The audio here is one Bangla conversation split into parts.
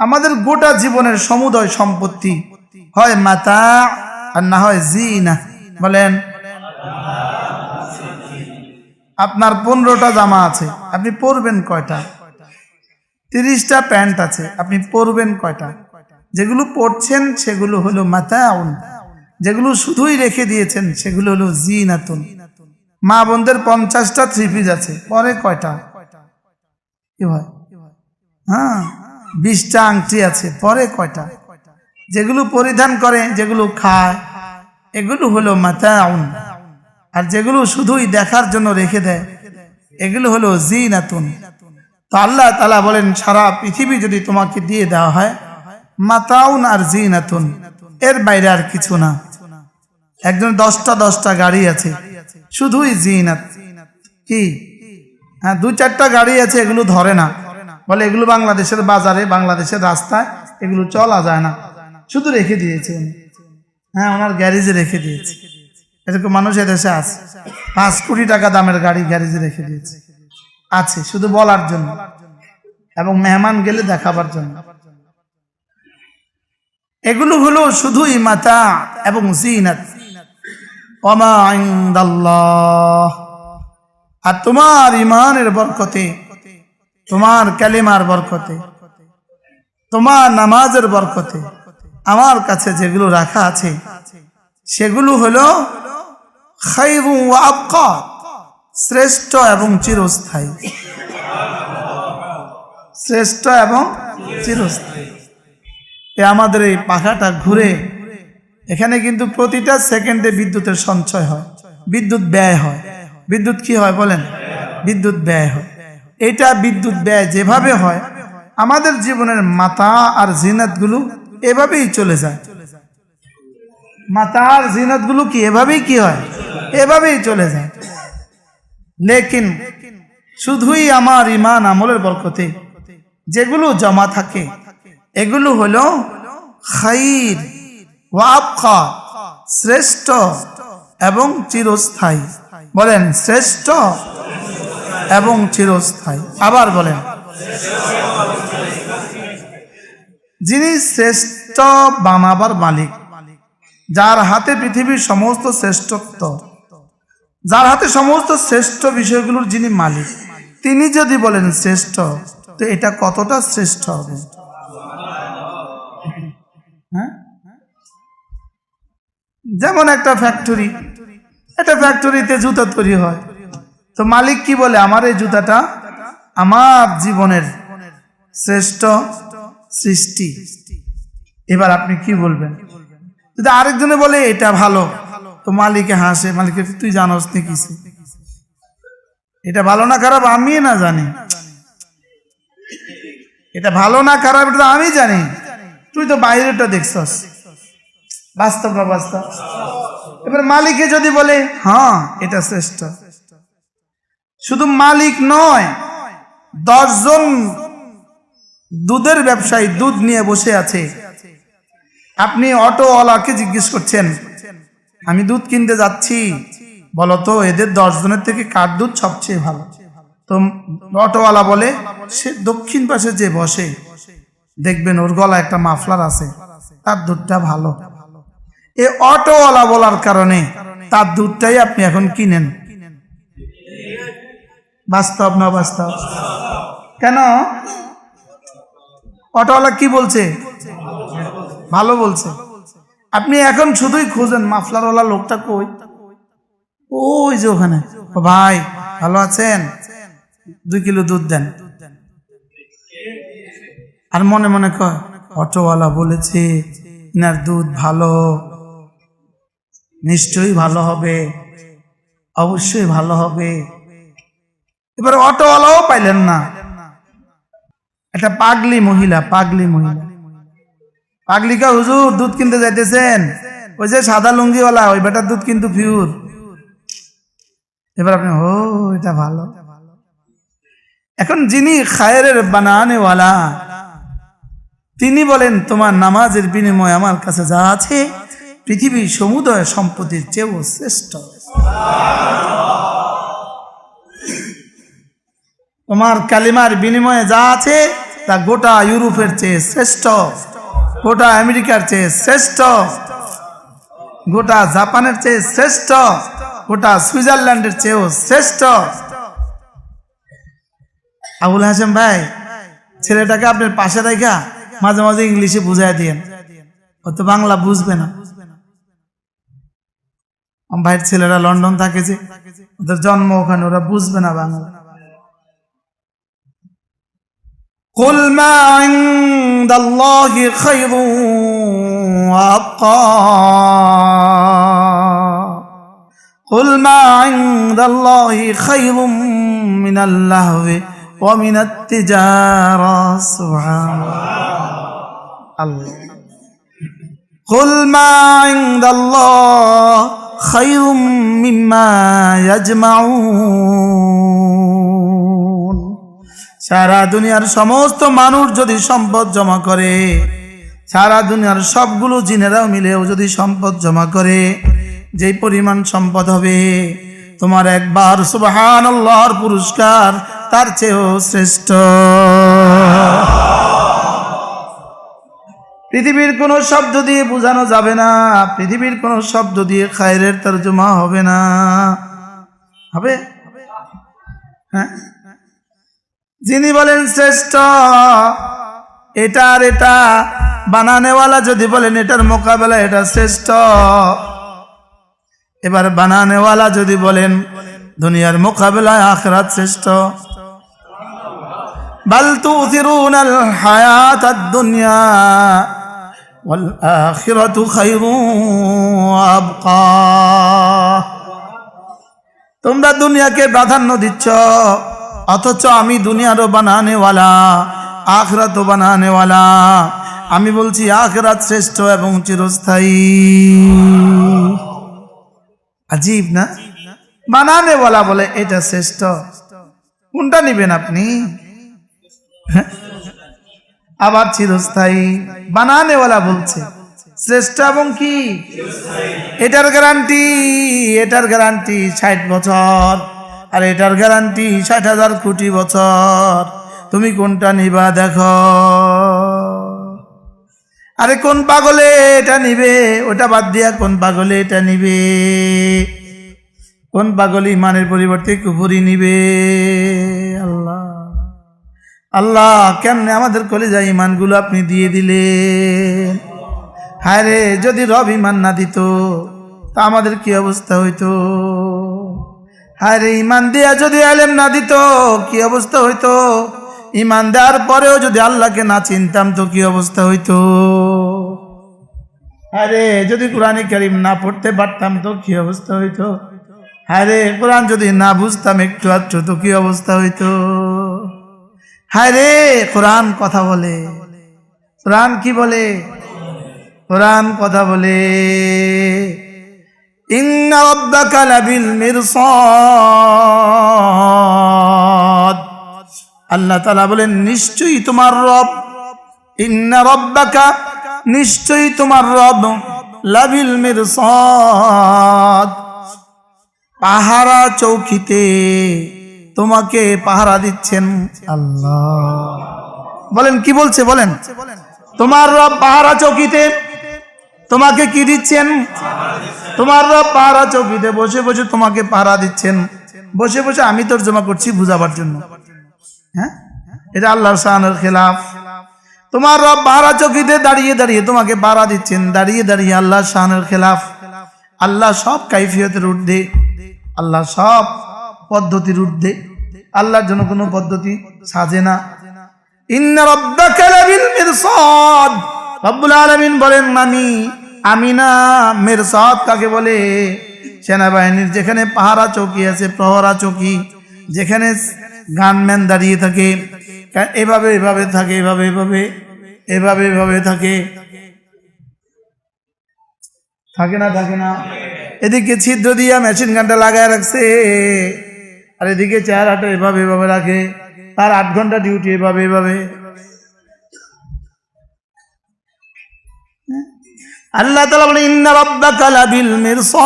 আমাদের গোটা জীবনের সমুদয় সম্পত্তি হয় মাতা আর না হয় জি জিনা। বলেন। আপনার পনেরোটা জামা আছে, আপনি পরবেন কয়টা? তিরিশটা প্যান্ট আছে, আপনি পরবেন কয়টা? যেগুলো পরছেন সেগুলো হলো মাতাউন। যেগুলো শুধুই রেখে দিয়েছেন সেগুলো হলো জিনাতুন। মা বোনদের পঞ্চাশটা থ্রি পিস আছে, পরে কয়টা? কি হয় হ্যাঁ। বিশটা আংটি আছে, পরে কয়টা? যেগুলো পরিধান করে, যেগুলো খায়, এগুলো হলো মাতাউন। আর যেগুলো শুধুই দেখার জন্য রেখে দেয়, এগুলো হলো জি নাতুন তো আল্লাহ তালা বলেন, সারা পৃথিবী যদি তোমাকে দিয়ে দেওয়া হয়, মাতাউন আর জি নাতুন এর বাইরে আর কিছু না। একজন দশটা দশটা গাড়ি আছে, শুধুই জিনাত। কি? হ্যাঁ দু চারটা গাড়ি আছে, এগুলো ধরে না। বলে এগুলো বাংলাদেশের বাজারে, বাংলাদেশের রাস্তায় এগুলো চলা যায় না। শুধু রেখে দিয়েছে উনি। হ্যাঁ ওনার গ্যারেজে রেখে দিয়েছে। এরকম মানুষ এদেশে আছে। পাঁচ কোটি টাকা দামের গাড়ি গ্যারেজে রেখে দিয়েছে। আছে, শুধু বলার জন্য। এবং মেহমান গেলে দেখাবার জন্য। এগুলো হলো শুধুই মাতা এবং জিনাত। আর তোমার ইমানের বরকতে তোমার কালিমার বরকতে, তোমার নামাজের বরকতে আমার কাছে যেগুলো রাখা আছে, সেগুলো হলো শ্রেষ্ঠ এবং চিরস্থায়ী। শ্রেষ্ঠ এবং চিরস্থায়ী। আমাদের এই পাখাটা ঘুরে, এখানে কিন্তু প্রতিটা সেকেন্ডে বিদ্যুতের সঞ্চয় হয়, বিদ্যুৎ ব্যয় হয়। বিদ্যুৎ কি হয় বলেন? বিদ্যুৎ ব্যয় হয়। এটা বিদ্যুৎ ব্যয় যেভাবে হয়, আমাদের জীবনের মাতা আর জিনাতগুলো এভাবেই চলে যায়। মাতা আর জিনাতগুলো কি এভাবেই কি হয়? এভাবেই চলে যায়। লেকিন শুধুই আমার ইমান আমলের বরকতে যেগুলো জমা থাকে, এগুলো হলো খাইর ওয়াবখা শ্রেষ্ঠ এবং চিরস্থায়ী। বলেন, শ্রেষ্ঠ এবং চিরস্থায়ী। আবার বলেন, যিনি শ্রেষ্ঠ বানাবার মালিক, যার হাতে পৃথিবীর সমস্ত শ্রেষ্ঠত্ব, যার হাতে সমস্ত শ্রেষ্ঠ বিষয়গুলোর যিনি মালিক, তিনি যদি বলেন শ্রেষ্ঠ, তো এটা কতটা শ্রেষ্ঠ হবে? হ্যাঁ? যেমন একটা ফ্যাক্টরি একটা ফ্যাক্টরিতে জুতা তৈরি হয়। তো মালিক কি বলে আমার এই জুতাটা? আমার জীবনের শ্রেষ্ঠ সৃষ্টি। এবার আপনি কি বলবেন? যদি আরেকজনে বলে, এটা ভালো, তো মালিকে হাসে, মালিকে, তুই জানোস নি এটা ভালো না খারাপ আমি না জানি। এটা ভালো না খারাপ এটা আমি জানি। তুই তো বাইরেটা দেখছস। বাস্তব বাস্তব? এবার মালিকে যদি বলে হ্যাঁ এটা শ্রেষ্ঠ। শুধু মালিক নয়, দশজন দুধের ব্যবসায়ী দুধ নিয়ে বসে আছে। আপনি অটোওয়ালাকে জিজ্ঞেস করছেন, আমি দুধ কিনতে যাচ্ছি। বলতো এদের দশ জনের থেকে কার দুধ সবচেয়ে ভালো? তো অটোওয়ালা বলে, সে দক্ষিণ পাশে যে বসে। দেখবেন ওর গলা একটা মাফলার আছে, তার দুধটা ভালো। এ অটোওয়ালা বলার কারণে তার দুধটাই আপনি এখন কিনেন। বাস্তব না বাস্তব? কেন? অটোওয়ালা কি বলছে? ভালো বলছে। আপনি এখন শুধুই খুঁজেন, মাফলারওয়ালা লোকটা কই? ওই যে ওখানে। ভাই, ভালো আছেন? দুই কিলো দুধ দেন। আর মনে মনে কয়, অটোওয়ালা বলেছে, ইনার দুধ ভালো। নিশ্চয়ই ভালো হবে। অবশ্যই ভালো হবে। এবার অটোওয়ালাও পাইলেন না। একটা পাগলি মহিলা পাগলি মহিলা। পাগলিকা হুজুর, দুধ কিনতে যাইতেছেন? ওই যে সাদা লুঙ্গিওয়ালা, ওই বেটার দুধ কিন্তু পিওর। এবার আপনি, ও, এটা ভালো। এখন যিনি খায়ের বানানেওয়ালা, তিনি বলেন, তোমার নামাজের বিনিময়ে আমার কাছে যা আছে, পৃথিবীর সমুদয় সম্পত্তির চেয়েও শ্রেষ্ঠ। তোমার কালিমার বিনিময়ে যা আছে, তা গোটা ইউরোপের চেয়ে শ্রেষ্ঠ, গোটা আমেরিকার চেয়ে শ্রেষ্ঠ, গোটা জাপানের চেয়ে শ্রেষ্ঠ, গোটা সুইজারল্যান্ডের চেয়েও শ্রেষ্ঠ। আবুল হাসেম ভাই, ছেলেটাকে আপনার পাশে রেখা মাঝে মাঝে ইংলিশে বুঝাই দিয়েন। ও তো বাংলা বুঝবে না। আমার ভাইয়ের ছেলেরা লন্ডন থাকে যে, ওদের জন্ম ওখানে, ওরা বুঝবে না বাংলা। قل ما عند الله خير وأبقى. قل ما عند الله خير من اللهو ومن التجارة. سبحان الله. قل ما عند الله خير مما يجمعون. সারা দুনিয়ার সমস্ত মানুষ যদি সম্পদ জমা করে, সারা দুনিয়ার সবগুলো জিনেরাও মিলেও যদি সম্পদ জমা করে, যেই পরিমাণ সম্পদ হবে, তোমার একবার সুবাহান আল্লাহর পুরস্কার তার চেয়েও শ্রেষ্ঠ। পৃথিবীর কোনো শব্দ দিয়ে বোঝানো যাবে না, পৃথিবীর কোনো শব্দ দিয়ে খায়রের তর্জমা হবে না। হবে? হ্যাঁ? যিনি বলেন শ্রেষ্ঠ এটা আর এটা বানানেওয়ালা যদি বলেন এটার মোকাবেলা এটা শ্রেষ্ঠ এবার বানানেওয়ালা যদি বলেন দুনিয়ার মোকাবেলায় আখরাত শ্রেষ্ঠ بل تؤثرون الحياة الدنيا والآخرة خير وأبقى তোমরা দুনিয়াকে প্রাধান্য দিচ্ছ অথচ আমি দুনিয়ারও বানানেওয়ালা, আখরাতও বানানেওয়ালা। আমি বলছি, আখরাত শ্রেষ্ঠ এবং চিরস্থায়ী। আজীব না? বানানেওয়ালা বলে এটা শ্রেষ্ঠ। কোনটা নেবেন আপনি? হ্যাঁ? আবার চিরস্থায়ী। বানানেওয়ালা বলছে, শ্রেষ্ঠ এবং কি? এটার গ্যারান্টি এটার গ্যারান্টি ষাট বছর। আর এটার গ্যারান্টি ষাট হাজার কোটি বছর। তুমি কোনটা নিবা দেখো। আরে কোন পাগলে এটা নিবে? ওটা বাদ দিয়া কোন পাগলে এটা নিবে? কোন পাগল ইমানের পরিবর্তে কুপুরি নিবে? আল্লাহ। আল্লাহ, কেমনে আমাদের কলেজা ইমানগুলো আপনি দিয়ে দিলেন? হায় রে, যদি রব ইমান না দিত, তা আমাদের কি অবস্থা হইতো? হায় রে ইমান দিয়া যদি আলেম না দিত, কি অবস্থা হইতো? ইমান দেওয়ার পরেও যদি আল্লাহকে না চিনতাম, তো কি অবস্থা হইতো? আরে যদি কোরআনে কারিম না পড়তে পারতাম, তো কি অবস্থা হইতো? আরে কোরআন যদি না বুঝতাম একটু আধটু, তো কি অবস্থা হইতো? হায় রে কোরআন কথা বলে। কোরআন কি বলে? কোরআন কথা বলে। রাব্বাকা লাবিল মিরসাদ। আল্লাহ তাআলা বলেন, নিশ্চয়ই তোমার রব, ইন্না রাব্বাকা, নিশ্চয়ই তোমার রব লাবিল মিরসাদ। পাহারা চৌকিতে তোমাকে পাহারা দিচ্ছেন আল্লাহ। বলেন, কি বলছে বলেন? তোমার রব পাহারা চৌকিতে তোমাকে কি দিচ্ছেন? তোমার পাহারা চৌকিতে বসে বসে তোমাকে পাহারা দিচ্ছেন। বসে বসে আমি তর্জমা করছি বুঝাবার জন্য। হ্যাঁ? এটা আল্লাহর শাহানের খেলাফ। তোমার রব পাহারা চৌকিতে দাঁড়িয়ে দাঁড়িয়ে তোমাকে পাহারা দিচ্ছেন। দাঁড়িয়ে দাঁড়িয়ে আল্লাহর শাহানের খেলাফ। আল্লাহ সব কাইফিয়তের ঊর্ধ্বে। আল্লাহ সব পদ্ধতির ঊর্ধ্বে। আল্লাহর জন্য কোনো পদ্ধতি সাজে না। রব্বুল আলামিন বলেন আমি আমি না মিরসাদ কাকে বলে, সেনাবাহিনীর যেখানে পাহারা চৌকি আছে, প্রহরা চৌকি, যেখানে গানম্যান দাঁড়িয়ে থাকে এভাবে এভাবে থাকে, এভাবে এভাবে এভাবে এভাবে থাকে। থাকে না থাকে না। এদিকে ছিদ্র দিয়া মেশিন গানটা লাগায় রাখছে, আর এদিকে চেহারাটা এভাবে এভাবে রাখে। তার আট ঘণ্টা ডিউটি এভাবে এভাবে। আল্লাহ তালা বলে ইন্না রব্বাকা লাবিল মিরসাদ।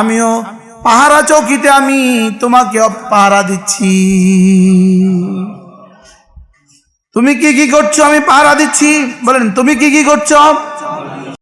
আমিও পাহারা চৌকিতে আমি তোমাকে পাহারা দিচ্ছি। তুমি কি কি করছ? আমি পাহারা দিচ্ছি। বলেন, তুমি কি কি করছ?